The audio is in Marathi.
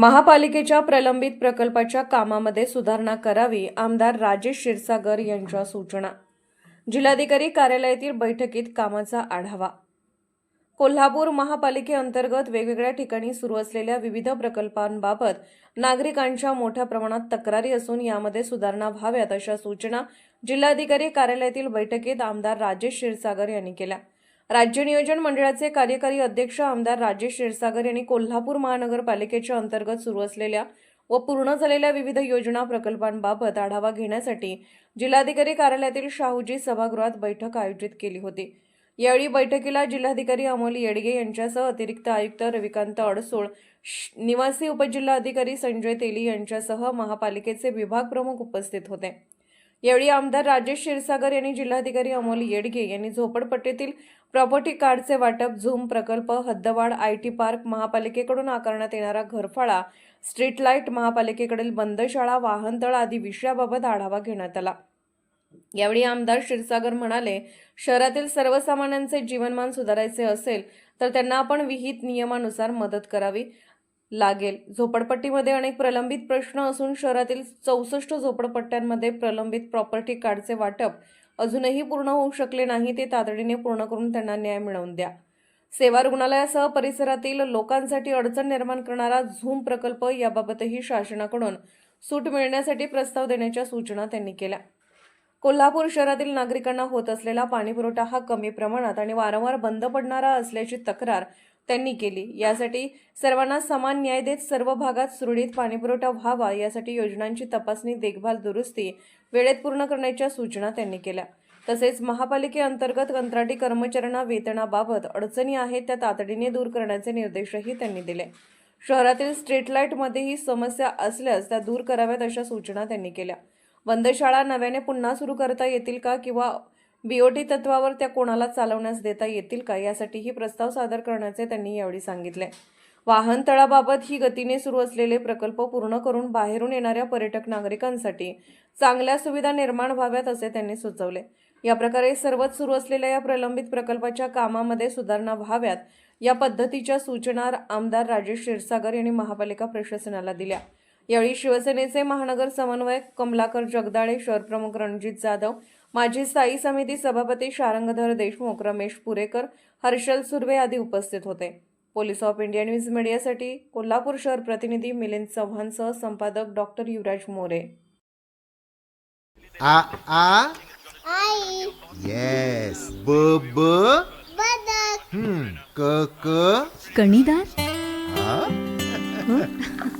महापालिकेच्या प्रलंबित प्रकल्पाच्या कामामध्ये सुधारणा करावी आमदार राजेश क्षीरसागर यांच्या सूचना. जिल्हाधिकारी कार्यालयातील बैठकीत कामाचा आढावा. कोल्हापूर महापालिकेअंतर्गत वेगवेगळ्या ठिकाणी सुरू असलेल्या विविध प्रकल्पांबाबत नागरिकांच्या मोठ्या प्रमाणात तक्रारी असून यामध्ये सुधारणा व्हाव्यात अशा सूचना जिल्हाधिकारी कार्यालयातील बैठकीत आमदार राजेश क्षीरसागर यांनी केल्या. राज्य नियोजन मंडळाचे कार्यकारी अध्यक्ष आमदार राजेश क्षीरसागर यांनी कोल्हापूर महानगरपालिकेच्या अंतर्गत सुरू असलेल्या व पूर्ण झालेल्या विविध योजना प्रकल्पांबाबत आढावा घेण्यासाठी जिल्हाधिकारी कार्यालयातील शाहूजी सभागृहात बैठक आयोजित केली होती. यावेळी बैठकीला जिल्हाधिकारी अमोल येडगे यांच्यासह अतिरिक्त आयुक्त रविकांत अडसूळ श- निवासी उपजिल्हाधिकारी संजय तेली यांच्यासह महापालिकेचे विभाग प्रमुख उपस्थित होते. यावेळी आमदार राजेश क्षीरसागर यांनी जिल्हाधिकारी अमोल येडगे यांनी झोपडपट्टीतील प्रॉपर्टी कार्डचे वाटप झूम प्रकल्प हद्दवाड आय टी पार्क महापालिकेकडून आकारण्यात येणारा घरफाळा स्ट्रीट लाइट महापालिकेकडील बंद शाळा वाहनतळ आदी विषयाबाबत आढावा घेण्यात आला. यावेळी आमदार क्षीरसागर म्हणाले शहरातील सर्वसामान्यांचे जीवनमान सुधारायचे असेल तर त्यांना आपण विहित नियमानुसार मदत करावी. लागेल. झोपडपट्टीमध्ये अनेक प्रलंबित प्रश्न असून शहरातील चौसष्ट झोपडपट्ट्यांमध्ये प्रलंबित प्रॉपर्टी कार्डचे वाटप अजूनही पूर्ण होऊ शकले नाही ते तातडीने पूर्ण करून त्यांना न्याय मिळवून द्या. सेवा रुग्णालयासह परिसरातील लोकांसाठी अडचण निर्माण करणारा झूम प्रकल्प याबाबतही शासनाकडून सूट मिळण्यासाठी प्रस्ताव देण्याच्या सूचना त्यांनी केल्या. कोल्हापूर शहरातील नागरिकांना होत असलेला पाणीपुरवठा हा कमी प्रमाणात आणि वारंवार बंद पडणारा असल्याची तक्रार त्यांनी केली. यासाठी सर्वांना समान न्याय देत सर्व भागात सुरळीत पाणीपुरवठा व्हावा यासाठी योजनांची तपासणी देखभाल दुरुस्ती वेळेत पूर्ण करण्याच्या सूचना त्यांनी केल्या. तसेच महापालिकेअंतर्गत कंत्राटी कर्मचाऱ्यांना वेतनाबाबत अडचणी आहेत त्या तातडीने दूर करण्याचे निर्देशही त्यांनी दिले. शहरातील स्ट्रीट लाईटमध्येही समस्या असल्यास त्या दूर कराव्यात अशा सूचना त्यांनी केल्या. बंदशाळा नव्याने पुन्हा सुरू करता येतील का? किंवा बीओटी तत्वावर त्या कोणाला चालवण्यास देता येतील का? यासाठीही प्रस्ताव सादर करण्याचे त्यांनी यावेळी सांगितले. वाहनतळाबाबत ही गतीने सुरू असलेले प्रकल्प पूर्ण करून बाहेरून येणाऱ्या पर्यटक नागरिकांसाठी चांगल्या सुविधा निर्माण व्हाव्यात असे त्यांनी सुचवले. या प्रकारे सर्वच सुरू असलेल्या या प्रलंबित प्रकल्पाच्या कामामध्ये सुधारणा व्हाव्यात या पद्धतीच्या सूचना आमदार राजेश क्षीरसागर यांनी महापालिका प्रशासनाला दिल्या. यावेळी शिवसेनेचे महानगर समन्वयक कमलाकर जगदाळे शहरप्रमुख रणजित जाधव माजी स्थायी समिती सभापती शारंगधर देशमुख रमेश पुरेकर हर्षल सुर्वे आदी उपस्थित होते. पोलीस ऑफ इंडिया न्यूज मीडियासाठी कोल्हापूर शहर प्रतिनिधी मिलिंद चव्हाणसह संपादक डॉक्टर युवराज मोरे. आ आ? आई. येस ब ब? बदक. हम्म. क क? कणीदार आ?